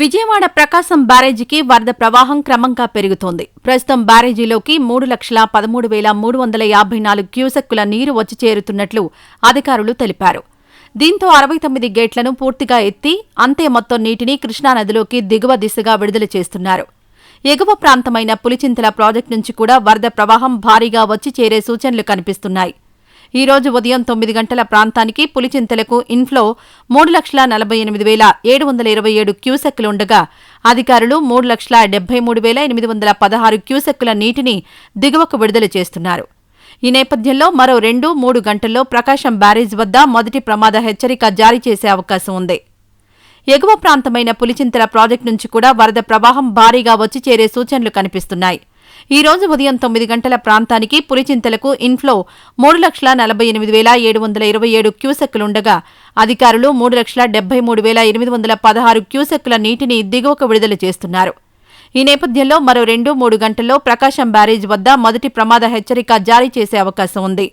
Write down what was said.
విజయవాడ ప్రకాశం బ్యారేజీకి వరద ప్రవాహం క్రమంగా పెరుగుతోంది. ప్రస్తుతం బ్యారేజీలోకి మూడు లక్షల పదమూడు వేల మూడు వందల యాభై నాలుగు క్యూసెక్కుల నీరు వచ్చి చేరుతున్నట్లు అధికారులు తెలిపారు. దీంతో అరవై తొమ్మిది గేట్లను పూర్తిగా ఎత్తి అంతే మొత్తం నీటిని కృష్ణానదిలోకి దిగువ దిశగా విడుదల చేస్తున్నారు. ఎగువ ప్రాంతమైన పులిచింతల ప్రాజెక్టు నుంచి కూడా వరద ప్రవాహం భారీగా వచ్చి చేరే సూచనలు కనిపిస్తున్నాయి. ఈ రోజు ఉదయం తొమ్మిది గంటల ప్రాంతానికి పులిచింతలకు ఇన్ఫ్లో మూడు లక్షల నలభై ఎనిమిది వేల ఏడు వందల ఇరవై ఏడు క్యూసెక్కులుండగా అధికారులు మూడు లక్షల డెబ్బై మూడు వేల ఎనిమిది వందల పదహారు క్యూసెక్కుల నీటిని దిగువకు విడుదల చేస్తున్నారు. ఈ నేపథ్యంలో మరో రెండు మూడు గంటల్లో ప్రకాశం బ్యారేజ్ వద్ద మొదటి ప్రమాద హెచ్చరిక జారీ చేసే అవకాశం ఉంది. ఎగువ ప్రాంతమైన పులిచింతల ప్రాజెక్టు నుంచి కూడా వరద ప్రవాహం భారీగా వచ్చి చేరే సూచనలు కనిపిస్తున్నాయి. ఈ రోజు ఉదయం తొమ్మిది గంటల ప్రాంతానికి పులిచింతలకు ఇన్ఫ్లో మూడు లక్షల నలభై ఎనిమిది వేల ఏడు వందల ఇరవై ఏడు క్యూసెక్కులుండగా అధికారులు మూడు లక్షల డెబ్బై మూడు వేల ఎనిమిది వందల పదహారు క్యూసెక్కుల నీటిని దిగువకు విడుదల చేస్తున్నారు. ఈ నేపథ్యంలో మరో రెండు మూడు గంటల్లో ప్రకాశం బ్యారేజ్ వద్ద మొదటి ప్రమాద హెచ్చరిక జారీ చేసే అవకాశం ఉంది.